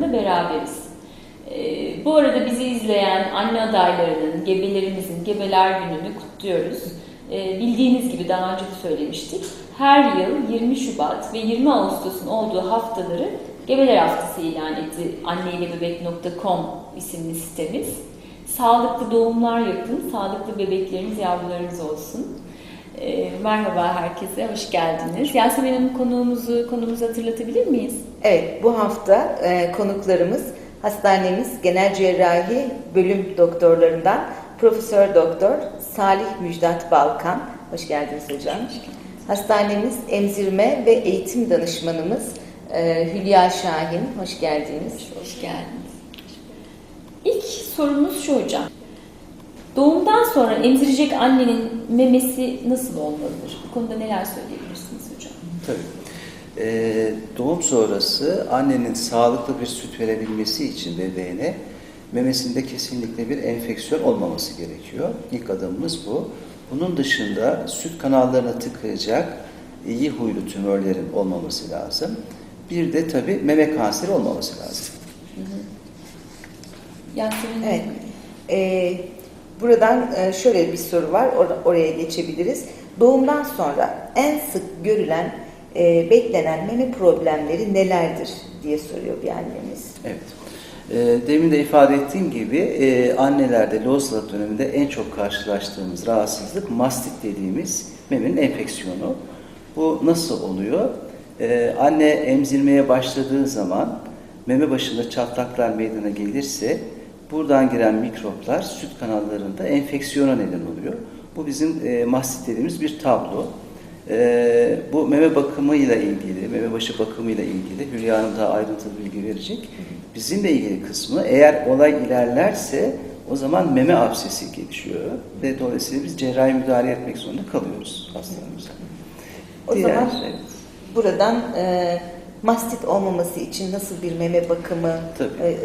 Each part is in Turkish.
programında beraberiz. Ee, bu arada bizi izleyen anne adaylarının, gebelerimizin gebeler gününü kutluyoruz. Ee, bildiğiniz gibi daha önce de söylemiştik. Her yıl 20 Şubat ve 20 Ağustos'un olduğu haftaları Gebeler Haftası ilan etti anneylebebek.com isimli sitemiz. Sağlıklı doğumlar yapın, sağlıklı bebekleriniz, yavrularınız olsun. Ee, merhaba herkese, hoş geldiniz. Yasemin Hanım konuğumuzu, konumuzu hatırlatabilir miyiz? Evet, bu hafta e, konuklarımız hastanemiz genel cerrahi bölüm doktorlarından Profesör Doktor Salih Müjdat Balkan. Hoş geldiniz hocam. Hastanemiz emzirme ve eğitim danışmanımız e, Hülya Şahin. Hoş geldiniz. Hoş geldiniz. İlk sorumuz şu hocam. Doğumdan sonra emzirecek annenin memesi nasıl olmalıdır? Bu konuda neler söyleyebilirsiniz hocam? Tabii. Ee, doğum sonrası annenin sağlıklı bir süt verebilmesi için bebeğine memesinde kesinlikle bir enfeksiyon olmaması gerekiyor. İlk adımımız bu. Bunun dışında süt kanallarına tıkayacak iyi huylu tümörlerin olmaması lazım. Bir de tabii meme kanseri olmaması lazım. Yasemin Evet. E, buradan e, şöyle bir soru var. Or- oraya geçebiliriz. Doğumdan sonra en sık görülen, e, beklenen meme problemleri nelerdir diye soruyor bir annemiz. Evet. Ee, Demin de ifade ettiğim gibi e, annelerde lohusalık döneminde en çok karşılaştığımız rahatsızlık mastit dediğimiz memenin enfeksiyonu. Bu nasıl oluyor? Ee, Anne emzirmeye başladığı zaman meme başında çatlaklar meydana gelirse buradan giren mikroplar süt kanallarında enfeksiyona neden oluyor. Bu bizim e, mastit dediğimiz bir tablo. Ee, bu meme bakımıyla ilgili, meme başı bakımıyla ilgili Hülya Hanım daha ayrıntılı bilgi verecek. Bizimle ilgili kısmı eğer olay ilerlerse o zaman meme absesi gelişiyor ve dolayısıyla biz cerrahi müdahale etmek zorunda kalıyoruz hastalarımıza. O Diğer- zaman evet. buradan e, mastit olmaması için nasıl bir meme bakımı Tabii.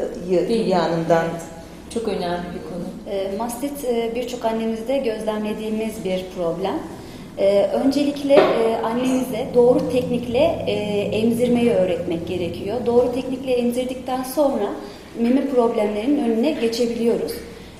e, yanından çok önemli bir konu. E, Mastit e, birçok annemizde gözlemlediğimiz bir problem. E, Öncelikle e, annemize doğru teknikle e, emzirmeyi öğretmek gerekiyor. Doğru teknikle emzirdikten sonra meme problemlerinin önüne geçebiliyoruz.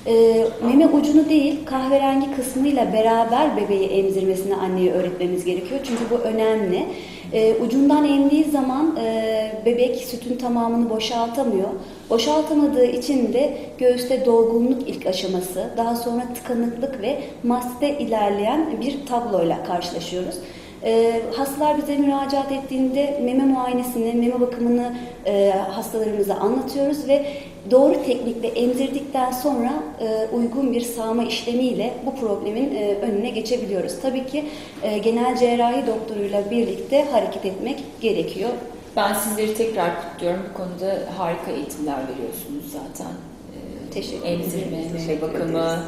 E, Meme ucunu değil kahverengi kısmıyla beraber bebeği emzirmesini anneye öğretmemiz gerekiyor. Çünkü bu önemli. E, ucundan emdiği zaman e, bebek sütün tamamını boşaltamıyor. Boşaltamadığı için de göğüste dolgunluk ilk aşaması, daha sonra tıkanıklık ve mastite ilerleyen bir tabloyla karşılaşıyoruz. E, hastalar bize müracaat ettiğinde meme muayenesini, meme bakımını e, hastalarımıza anlatıyoruz ve doğru teknikle emzirdikten sonra e, uygun bir sağma işlemiyle bu problemin e, önüne geçebiliyoruz. Tabii ki e, genel cerrahi doktoruyla birlikte hareket etmek gerekiyor. Ben sizleri tekrar kutluyorum. Bu konuda harika eğitimler veriyorsunuz zaten. Ee, Teşekkür Emzirme, Teşekkür bakımı.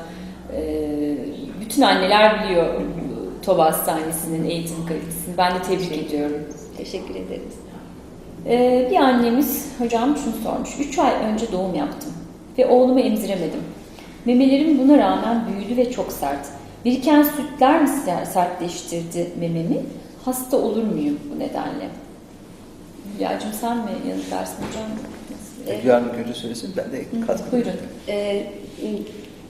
ee, bütün anneler biliyor TOBA Hastanesi'nin eğitim kalitesini. Ben de tebrik ediyorum. Teşekkür ederiz. Ee, bir annemiz hocam şunu sormuş. 3 ay önce doğum yaptım ve oğlumu emziremedim. Memelerim buna rağmen büyüdü ve çok sert. Biriken sütler mi ser- sertleştirdi mememi? Hasta olur muyum bu nedenle? Hülya'cığım sen mi yanıt versin hocam? Nasıl? Hülya Hanım önce söylesin ben de katkı Buyurun. Ee,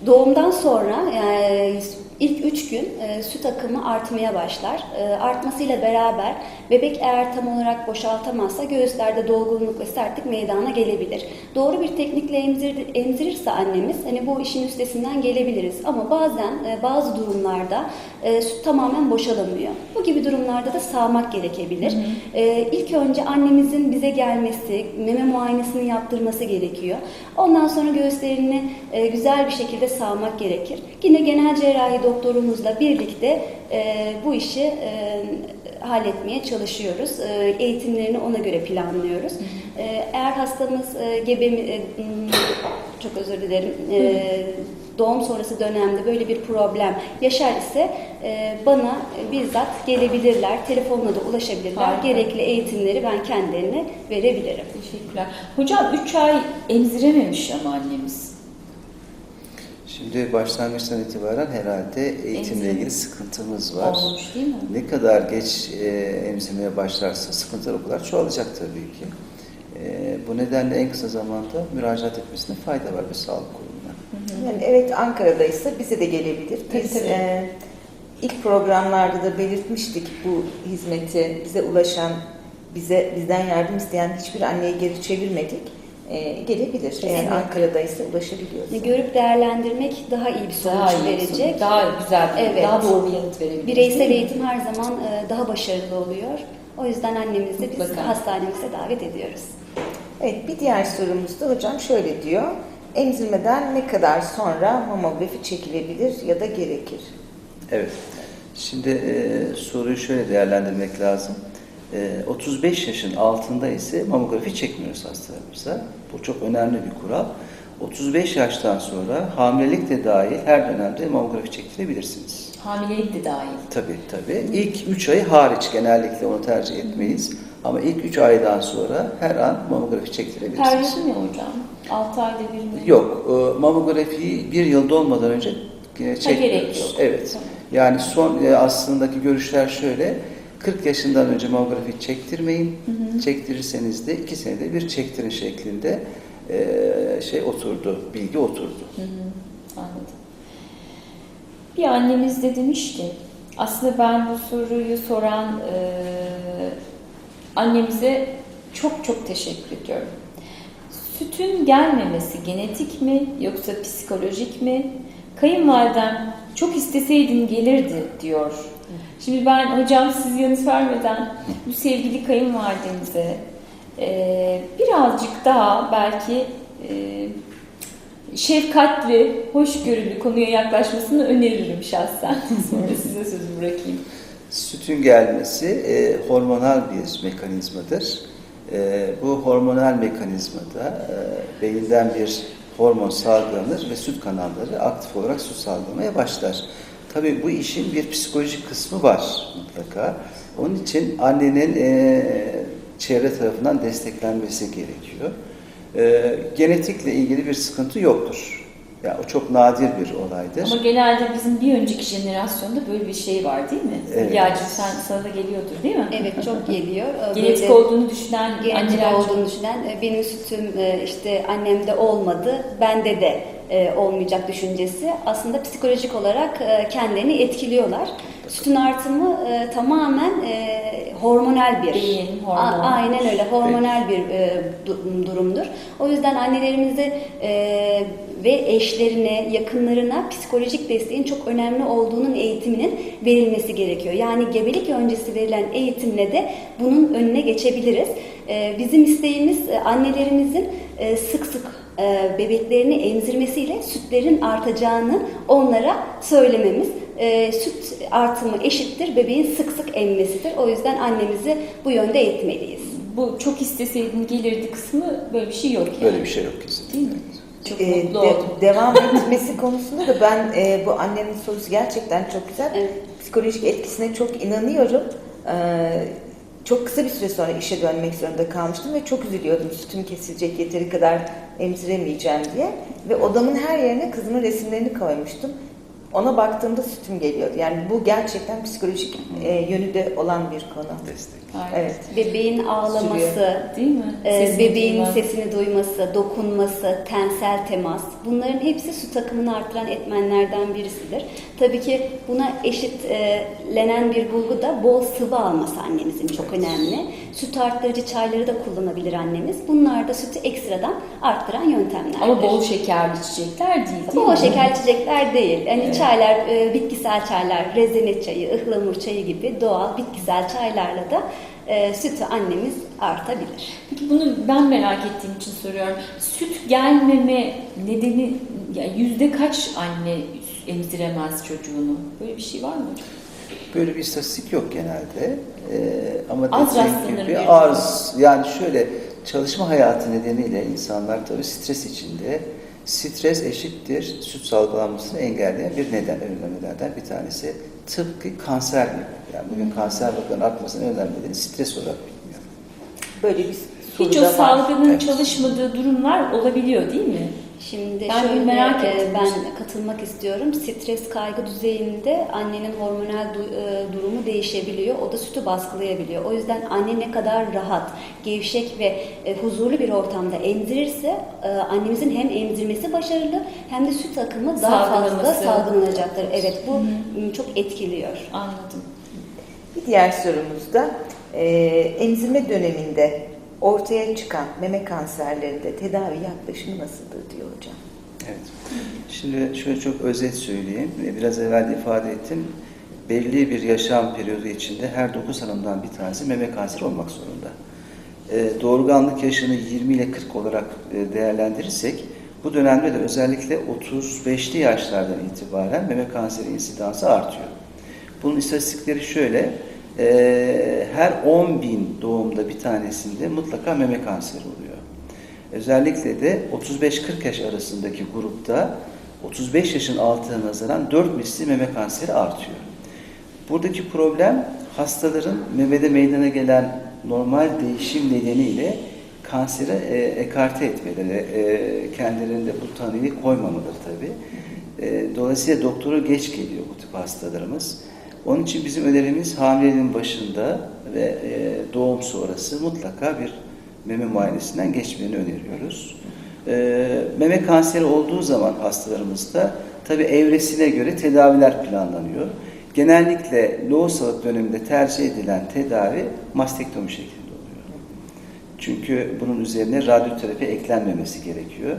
doğumdan sonra yani ilk üç gün e, süt akımı artmaya başlar. E, artmasıyla beraber bebek eğer tam olarak boşaltamazsa göğüslerde dolgunluk ve sertlik meydana gelebilir. Doğru bir teknikle emzir, emzirirse annemiz hani bu işin üstesinden gelebiliriz. Ama bazen e, bazı durumlarda e, süt tamamen boşalamıyor. Bu gibi durumlarda da sağmak gerekebilir. E, ilk önce annemizin bize gelmesi, meme muayenesini yaptırması gerekiyor. Ondan sonra göğüslerini e, güzel bir şekilde sağmak gerekir. Yine genel cerrahi doktorumuzla birlikte e, bu işi e, halletmeye çalışıyoruz. E, eğitimlerini ona göre planlıyoruz. E, eğer hastamız e, gebe mi- e, m, çok özür dilerim. e, doğum sonrası dönemde böyle bir problem yaşar ise e, bana bizzat gelebilirler, telefonla da ulaşabilirler. Harika. Gerekli eğitimleri ben kendilerine verebilirim. Teşekkürler. Hocam 3 ay emzirememiş ama annemiz. Şimdi başlangıçtan itibaren herhalde eğitimle ilgili sıkıntımız var. Olmuş değil mi? Ne kadar geç e, emzirmeye başlarsa sıkıntılar o kadar çoğalacak tabii ki. E, bu nedenle en kısa zamanda müracaat etmesine fayda var bir sağlık kurumuna. Yani evet Ankara'daysa bize de gelebilir. Tabii, Biz tabii. e, ilk programlarda da belirtmiştik bu hizmeti bize ulaşan, bize bizden yardım isteyen hiçbir anneye geri çevirmedik. E, gelebilir. Eğer Kesinlikle. Ankara'daysa ulaşabiliyorsa. Görüp değerlendirmek daha iyi bir sonuç Daha iyi verecek. verecek. Daha güzel, bir- Evet. daha doğru bir yanıt verebilir. Bireysel eğitim her zaman e, daha başarılı oluyor. O yüzden annemizi biz Mutlaka. hastanemize davet ediyoruz. Evet bir diğer sorumuz da hocam şöyle diyor. Emzirmeden ne kadar sonra mamografi çekilebilir ya da gerekir? Evet. Şimdi e, soruyu şöyle değerlendirmek lazım. E, 35 yaşın altında ise mamografi çekmiyoruz hastalarımıza. Bu çok önemli bir kural. 35 yaştan sonra hamilelik de dahil her dönemde mamografi çektirebilirsiniz. Hamilelik de dahil. Tabii tabii. İlk 3 ay hariç genellikle onu tercih etmeyiz. Ama ilk 3 aydan sonra her an mamografi çektirebilirsiniz. Peryodu ne hocam? 6 ayda bir mi? Yok, e, mamografiyi bir yıl dolmadan önce e, gerek çekmiyoruz. yok. Evet. Tamam. Yani son e, aslındaki görüşler şöyle. 40 yaşından önce mamografi çektirmeyin. Çektirirseniz de 2 senede bir çektirin şeklinde e, şey oturdu, bilgi oturdu. Hı hı, Anladım. Bir annemiz de demiş ki, aslında ben bu soruyu soran e, annemize çok çok teşekkür ediyorum. Sütün gelmemesi genetik mi yoksa psikolojik mi? Kayınvalidem çok isteseydin gelirdi diyor. Şimdi ben hocam siz yanıt vermeden bu sevgili kayınvalidemize e, birazcık daha belki e, şefkatli, hoşgörülü konuya yaklaşmasını öneririm şahsen. Sonra size sözü bırakayım. Sütün gelmesi e, hormonal bir mekanizmadır. E, bu hormonal mekanizmada e, beyinden bir hormon salgılanır ve süt kanalları aktif olarak su salgılamaya başlar. Tabii bu işin bir psikolojik kısmı var mutlaka. Onun için annenin e, çevre tarafından desteklenmesi gerekiyor. E, genetikle ilgili bir sıkıntı yoktur. Yani o çok nadir bir olaydır. Ama genelde bizim bir önceki jenerasyonda böyle bir şey var değil mi? Evet. Hülya'cığım sen, sana da geliyordur değil mi? Evet çok geliyor. Ee, Genetik böyle- olduğunu düşünen genetik anneler olduğunu düşünen e, benim sütüm e, işte annemde olmadı, bende de e, olmayacak düşüncesi aslında psikolojik olarak e, kendilerini etkiliyorlar. Sütün artımı e, tamamen e, hormonal bir. Beyin, hormon. A- aynen öyle hormonal bir e, du- durumdur. O yüzden annelerimize e, ve eşlerine, yakınlarına psikolojik desteğin çok önemli olduğunun eğitiminin verilmesi gerekiyor. Yani gebelik öncesi verilen eğitimle de bunun önüne geçebiliriz. E, bizim isteğimiz e, annelerimizin e, sık sık e, bebeklerini emzirmesiyle sütlerin artacağını onlara söylememiz. E, süt artımı eşittir bebeğin sık sık emmesidir. O yüzden annemizi bu yönde eğitmeliyiz. Bu çok isteseydin gelirdi kısmı böyle bir şey yok yani. Böyle bir şey yok kesinlikle. Değil mi? Çok Ee, mutlu de- oldum. devam etmesi konusunda da ben e, bu annenin sorusu gerçekten çok güzel. Evet. Psikolojik etkisine çok inanıyorum. Ee, çok kısa bir süre sonra işe dönmek zorunda kalmıştım ve çok üzülüyordum. Sütüm kesilecek yeteri kadar emziremeyeceğim diye. Ve odamın her yerine kızımın resimlerini koymuştum. Ona baktığımda sütüm geliyordu. Yani bu gerçekten psikolojik e, yönü de olan bir konu. Destek. Evet. Bebeğin ağlaması, Değil mi? e, Sesini bebeğin duymak. sesini duyması, dokunması, tensel temas bunların hepsi süt akımını artıran etmenlerden birisidir. Tabii ki buna eşitlenen bir bulgu da bol sıvı alması annemizin çok önemli. Süt arttırıcı çayları da kullanabilir annemiz. Bunlar da sütü ekstradan arttıran yöntemlerdir. Ama bol şekerli içecekler değil değil Bol mi? şeker içecekler değil. Yani Evet. çaylar, e, bitkisel çaylar, rezene çayı, ıhlamur çayı gibi doğal bitkisel çaylarla da e, sütü annemiz artabilir. Peki bunu ben merak ettiğim için soruyorum. Süt gelmeme nedeni yüzde kaç anne emziremez çocuğunu? Böyle bir şey var mı hocam? Böyle bir istatistik yok genelde. Ee, ama Az dediğim rastlanır gibi diyorsun. az. Yani şöyle çalışma hayatı nedeniyle insanlar tabii stres içinde. Stres eşittir süt salgılanmasını engelleyen bir neden, önlemelerden bir tanesi. Tıpkı kanser gibi. Yani bugün kanser vakalarının artmasının nedeni stres olarak biliniyor. Böyle bir soru Hiç o salgının Evet. çalışmadığı durumlar olabiliyor değil mi? Şimdi Ben şöyle merak e, ben katılmak istiyorum. Stres kaygı düzeyinde annenin hormonal du- e, durumu değişebiliyor. O da sütü baskılayabiliyor. O yüzden anne ne kadar rahat, gevşek ve e, huzurlu bir ortamda emzirirse e, annemizin hem emzirmesi başarılı hem de süt akımı daha fazla salgılanacaktır. Evet bu m, çok etkiliyor. Anladım. Bir diğer sorumuz da e, emzirme döneminde ortaya çıkan meme kanserlerinde tedavi yaklaşımı nasıldır diyor hocam. Evet. Şimdi şöyle çok özet söyleyeyim. Biraz evvel de ifade ettim. Belli bir yaşam periyodu içinde her 9 hanımdan bir tanesi meme kanseri olmak zorunda. Ee, doğurganlık yaşını 20 ile 40 olarak e, değerlendirirsek bu dönemde de özellikle 35'li yaşlardan itibaren meme kanseri insidansı artıyor. Bunun istatistikleri şöyle, e, her 10 bin doğumda bir tanesinde mutlaka meme kanseri oluyor. Özellikle de 35-40 yaş arasındaki grupta 35 yaşın altına nazaran 4 misli meme kanseri artıyor. Buradaki problem hastaların memede meydana gelen normal değişim nedeniyle kansere e, ekarte etmeleri, e, kendilerinde bu tanıyı koymamaları tabii. E, dolayısıyla doktora geç geliyor bu tip hastalarımız. Onun için bizim önerimiz hamileliğin başında ve e, doğum sonrası mutlaka bir meme muayenesinden geçmeni öneriyoruz. E, meme kanseri olduğu zaman hastalarımızda tabii evresine göre tedaviler planlanıyor. Genellikle lohusalık döneminde tercih edilen tedavi mastektomi şeklinde oluyor. Çünkü bunun üzerine radyoterapi eklenmemesi gerekiyor.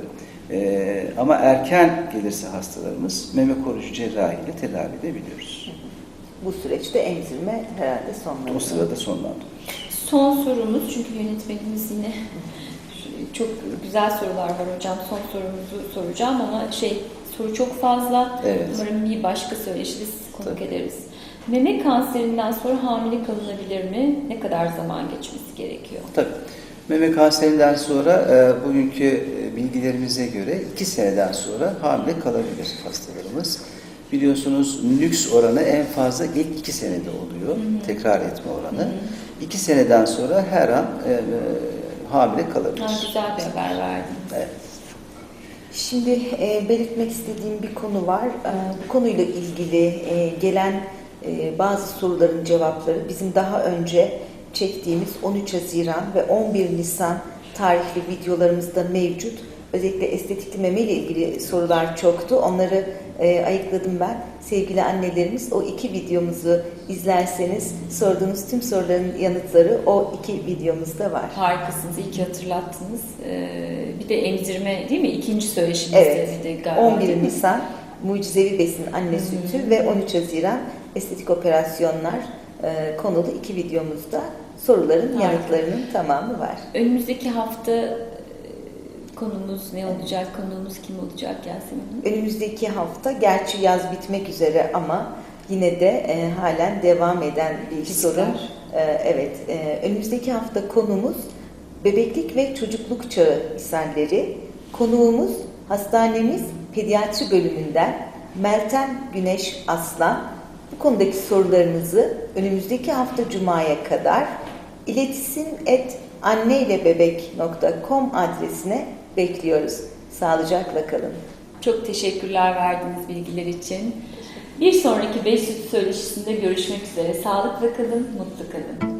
E, ama erken gelirse hastalarımız meme koruyucu cerrahi ile tedavi edebiliyoruz. Bu süreçte emzirme herhalde sonlanıyor. O sırada sonlandı. Son sorumuz çünkü yönetmenimiz yine çok güzel sorular var hocam. Son sorumuzu soracağım ama şey soru çok fazla. Evet. Umarım bir başka söyleşide sizi konuk Tabii. ederiz. Meme kanserinden sonra hamile kalınabilir mi? Ne kadar zaman geçmesi gerekiyor? Tabii. Meme kanserinden sonra e, bugünkü e, bilgilerimize göre iki seneden sonra hamile kalabilir hastalarımız. Biliyorsunuz nüks oranı en fazla ilk iki senede oluyor. Tekrar etme oranı. İki seneden sonra her an e, e, hamile kalabilir. Ha, güzel bir haber verdiniz. Evet. Şimdi e, belirtmek istediğim bir konu var. E, bu konuyla ilgili e, gelen e, bazı soruların cevapları bizim daha önce çektiğimiz 13 Haziran ve 11 Nisan tarihli videolarımızda mevcut. Özellikle estetikli meme ile ilgili sorular çoktu. Onları e, ayıkladım ben. Sevgili annelerimiz o iki videomuzu izlerseniz sorduğunuz tüm soruların yanıtları o iki videomuzda var. Harikasınız. iyi ki hatırlattınız. Ee, bir de emzirme değil mi? İkinci söyleşimizde Evet. de galiba. 11 değil mi? Nisan Mucizevi Besin Anne Sütü ve 13 Haziran Estetik Operasyonlar e, konulu iki videomuzda soruların Harika. yanıtlarının tamamı var. Önümüzdeki hafta konumuz ne olacak? Konuğumuz kim olacak Yasemin Hanım? Önümüzdeki hafta gerçi yaz bitmek üzere ama yine de e, halen devam eden bir Süper. sorun. E, evet, e, önümüzdeki hafta konumuz bebeklik ve çocukluk çağı ishalleri. Konuğumuz hastanemiz pediatri bölümünden Meltem Güneş Aslan. Bu konudaki sorularınızı önümüzdeki hafta Cuma'ya kadar iletişim et anneylebebek.com adresine bekliyoruz. Sağlıcakla kalın. Çok teşekkürler verdiğiniz bilgiler için. Bir sonraki 500 söyleşisinde görüşmek üzere. Sağlıkla kalın, mutlu kalın.